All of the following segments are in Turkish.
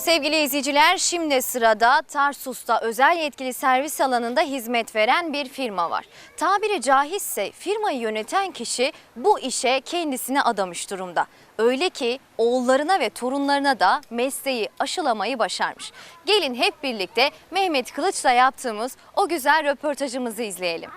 Sevgili izleyiciler şimdi sırada Tarsus'ta özel yetkili servis alanında hizmet veren bir firma var. Tabiri caizse firmayı yöneten kişi bu işe kendisini adamış durumda. Öyle ki oğullarına ve torunlarına da mesleği aşılamayı başarmış. Gelin hep birlikte Mehmet Kılıç'la yaptığımız o güzel röportajımızı izleyelim.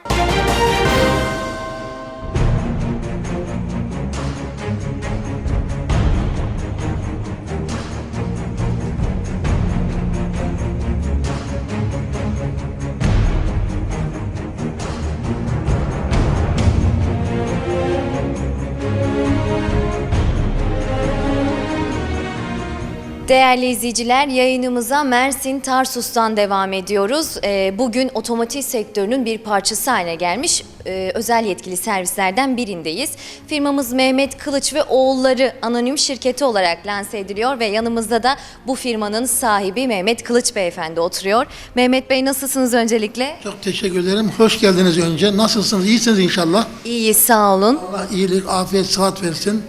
Değerli izleyiciler yayınımıza Mersin Tarsus'tan devam ediyoruz. Ee, Bugün otomotiv sektörünün bir parçası haline gelmiş e, özel yetkili servislerden birindeyiz. Firmamız Mehmet Kılıç ve Oğulları Anonim Şirketi olarak lanse ediliyor ve yanımızda da bu firmanın sahibi Mehmet Kılıç Beyefendi oturuyor. Mehmet Bey nasılsınız öncelikle? Çok teşekkür ederim. Hoş geldiniz önce. Nasılsınız? İyisiniz inşallah. İyi sağ olun. Allah iyilik, afiyet, sıhhat versin.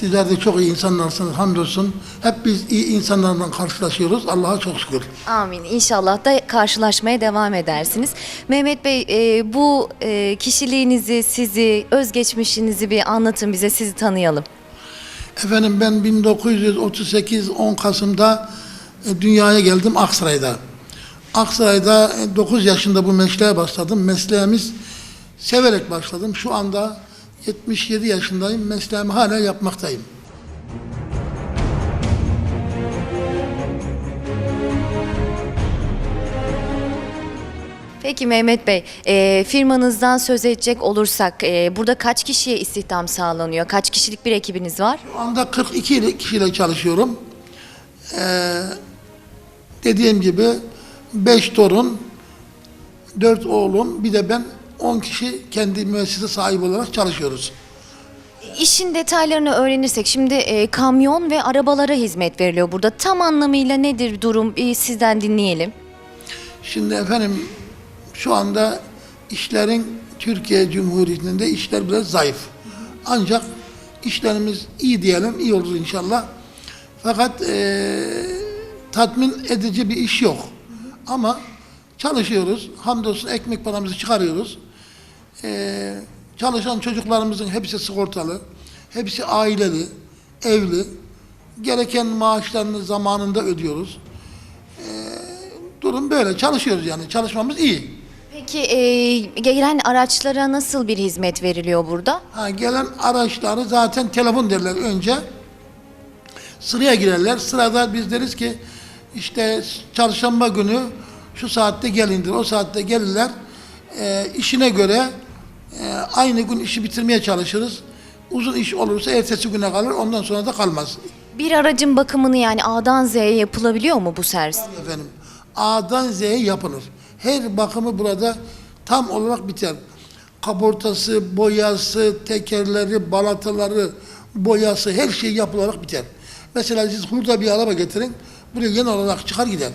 Sizler de çok iyi insanlarsınız. Hamdolsun. Hep biz iyi insanlarla karşılaşıyoruz. Allah'a çok şükür. Amin. İnşallah da karşılaşmaya devam edersiniz. Mehmet Bey e, bu e, kişiliğinizi, sizi, özgeçmişinizi bir anlatın bize, sizi tanıyalım. Efendim ben 1938 10 Kasım'da e, dünyaya geldim Aksaray'da. Aksaray'da 9 yaşında bu mesleğe başladım. Mesleğimiz severek başladım. Şu anda 77 yaşındayım. Mesleğimi hala yapmaktayım. Peki Mehmet Bey, e, firmanızdan söz edecek olursak e, burada kaç kişiye istihdam sağlanıyor? Kaç kişilik bir ekibiniz var? Şu anda 42 ile- kişiyle çalışıyorum. Ee, dediğim gibi 5 torun, 4 oğlum, bir de ben 10 kişi kendi müessese sahibi olarak çalışıyoruz. İşin detaylarını öğrenirsek şimdi e, kamyon ve arabalara hizmet veriliyor burada. Tam anlamıyla nedir durum? Bir sizden dinleyelim. Şimdi efendim şu anda işlerin Türkiye Cumhuriyeti'nde işler biraz zayıf. Ancak işlerimiz iyi diyelim, iyi olur inşallah. Fakat eee, tatmin edici bir iş yok. Ama çalışıyoruz. Hamdolsun ekmek paramızı çıkarıyoruz. Eee, çalışan çocuklarımızın hepsi sigortalı. Hepsi aileli, evli. Gereken maaşlarını zamanında ödüyoruz. Durum böyle. Çalışıyoruz yani. Çalışmamız iyi. Peki e, gelen araçlara nasıl bir hizmet veriliyor burada? Ha, gelen araçları zaten telefon derler önce. Sıraya girerler. Sırada biz deriz ki işte çarşamba günü şu saatte gelindir. O saatte gelirler. Ee, işine göre e, aynı gün işi bitirmeye çalışırız. Uzun iş olursa ertesi güne kalır. Ondan sonra da kalmaz. Bir aracın bakımını yani A'dan Z'ye yapılabiliyor mu bu servis? Efendim A'dan Z'ye yapılır. Her bakımı burada tam olarak biter. Kaportası, boyası, tekerleri, balataları, boyası her şey yapılarak biter. Mesela siz hurda bir araba getirin, buraya genel olarak çıkar gider.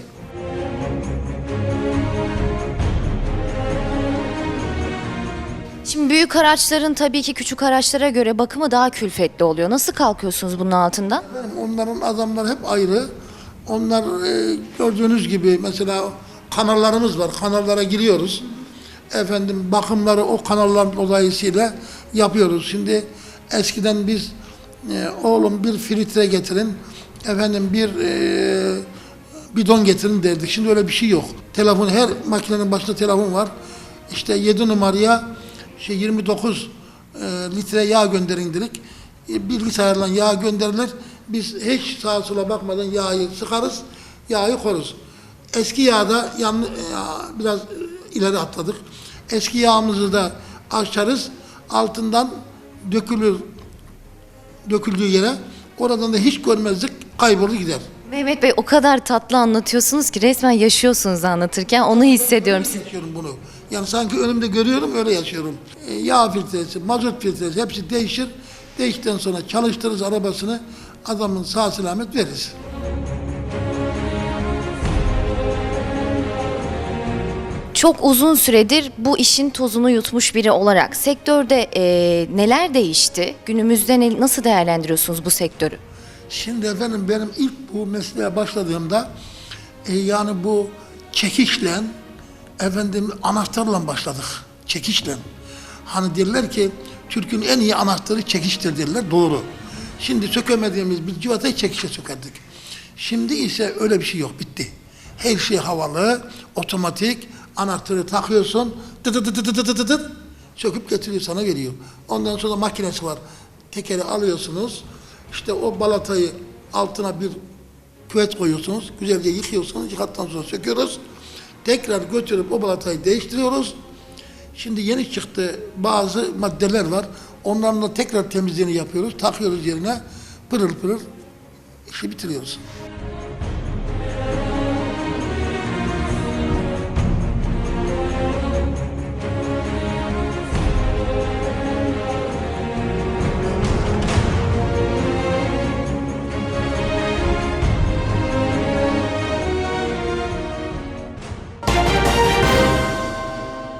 Şimdi büyük araçların tabii ki küçük araçlara göre bakımı daha külfetli oluyor. Nasıl kalkıyorsunuz bunun altından? Efendim, onların adamlar hep ayrı. Onlar e, gördüğünüz gibi mesela kanallarımız var. Kanallara giriyoruz. Efendim bakımları o kanallar dolayısıyla yapıyoruz. Şimdi eskiden biz e, oğlum bir filtre getirin. Efendim bir e, bidon getirin derdik. Şimdi öyle bir şey yok. Telefon her makinenin başında telefon var. İşte 7 numaraya şey 29 e, litre yağ gönderin dedik. E, bilgisayarla yağ gönderilir. Biz hiç sağa sola bakmadan yağı sıkarız, yağı koruz. Eski yağda yan, e, biraz ileri atladık. Eski yağımızı da açarız. Altından dökülür, döküldüğü yere. Oradan da hiç görmezdik, kaybolur gider. Mehmet Bey o kadar tatlı anlatıyorsunuz ki resmen yaşıyorsunuz anlatırken onu hissediyorum. Siz yaşıyorum bunu. Yani sanki önümde görüyorum öyle yaşıyorum. E, yağ filtresi, mazot filtresi hepsi değişir. Değiştikten sonra çalıştırırız arabasını adamın sağ selamet veririz. çok uzun süredir bu işin tozunu yutmuş biri olarak sektörde e, neler değişti? Günümüzde ne- nasıl değerlendiriyorsunuz bu sektörü? Şimdi efendim benim ilk bu mesleğe başladığımda e, yani bu çekişle efendim anahtarla başladık. Çekişle. Hani derler ki Türk'ün en iyi anahtarı çekiştir derler. Doğru. Şimdi sökemediğimiz bir civatayı çekişe sökerdik. Şimdi ise öyle bir şey yok. Bitti. Her şey havalı, otomatik. Anahtarı takıyorsun. Tıt tıt tıt tıt tıt tıt tıt, söküp getiriyor sana veriyor. Ondan sonra makinesi var. Tekeri alıyorsunuz. İşte o balatayı altına bir küvet koyuyorsunuz. Güzelce yıkıyorsunuz. Yıkattan sonra söküyoruz. Tekrar götürüp o balatayı değiştiriyoruz. Şimdi yeni çıktı bazı maddeler var. Onlarla tekrar temizliğini yapıyoruz. Takıyoruz yerine. Pırıl pırıl işi bitiriyoruz.